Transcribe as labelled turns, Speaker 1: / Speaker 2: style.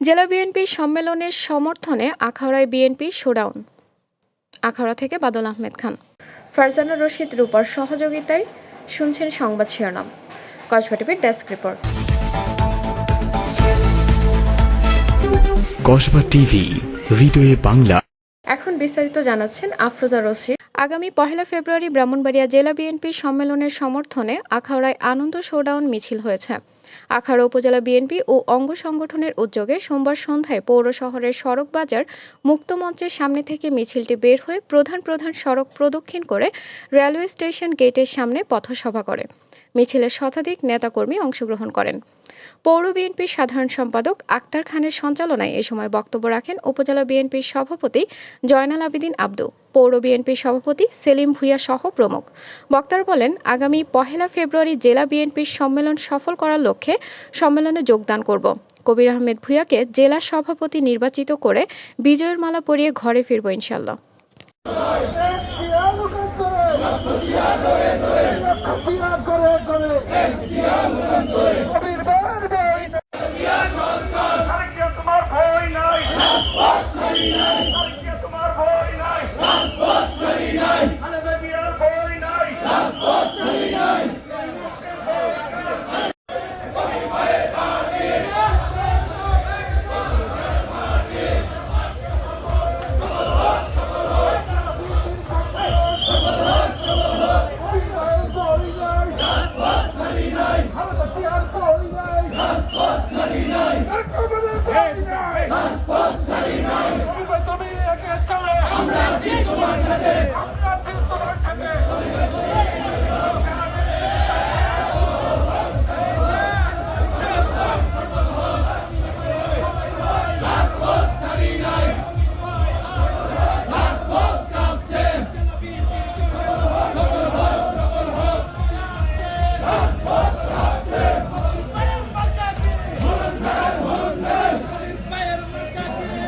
Speaker 1: জেলা বিএনপির সম্মেলনের সমর্থনে আখাউড়ায় বিএনপি শোডাউন। আখাউড়া থেকে বাদল আহমেদ খান। ফারজানা রশিদ রূপার সহযোগিতায় শুনছেন সংবাদ শিরোনাম। কসবা টিভির ডেস্ক রিপোর্ট।
Speaker 2: কসবা টিভি হৃদয়ে বাংলা।
Speaker 1: এখন বিস্তারিত জানাচ্ছেন আফরোজা রশিদ। আগামী পহেলা ফেব্রুয়ারি ব্রাহ্মণবাড়িয়া জেলা বিএনপির সম্মেলনের সমর্থনে আখাউড়ায় আনন্দ শোডাউন মিছিল হয়েছে। আখাউড়া উপজেলা বিএনপি ও অঙ্গ সংগঠনের উদ্যোগে সোমবার সন্ধ্যায় পৌর শহরের সড়ক বাজার মুক্ত মঞ্চের সামনে থেকে মিছিলটি বের হয়ে প্রধান প্রধান সড়ক প্রদক্ষিণ করে রেলওয়ে স্টেশন গেটের সামনে পথসভা করে। মিছিলের শতাধিক নেতাকর্মী অংশগ্রহণ করেন। পৌর বিএনপির সাধারণ সম্পাদক আক্তার খানের সঞ্চালনায় এ সময় বক্তব্য রাখেন উপজেলা বিএনপির সভাপতি জয়নাল আবেদিন আব্দু, পৌর বিএনপির সভাপতি সেলিম ভুইয়া সহ প্রমুখ। বক্তারা বলেন, আগামী পহেলা ফেব্রুয়ারি জেলা বিএনপির সম্মেলন সফল করার লক্ষ্যে সম্মেলনে যোগদান করব। কবির আহমেদ ভুইয়াকে জেলা সভাপতি নির্বাচিত করে বিজয়ের মালা পরিয়ে ঘরে ফিরব ইনশাল্লাহ
Speaker 3: তোমার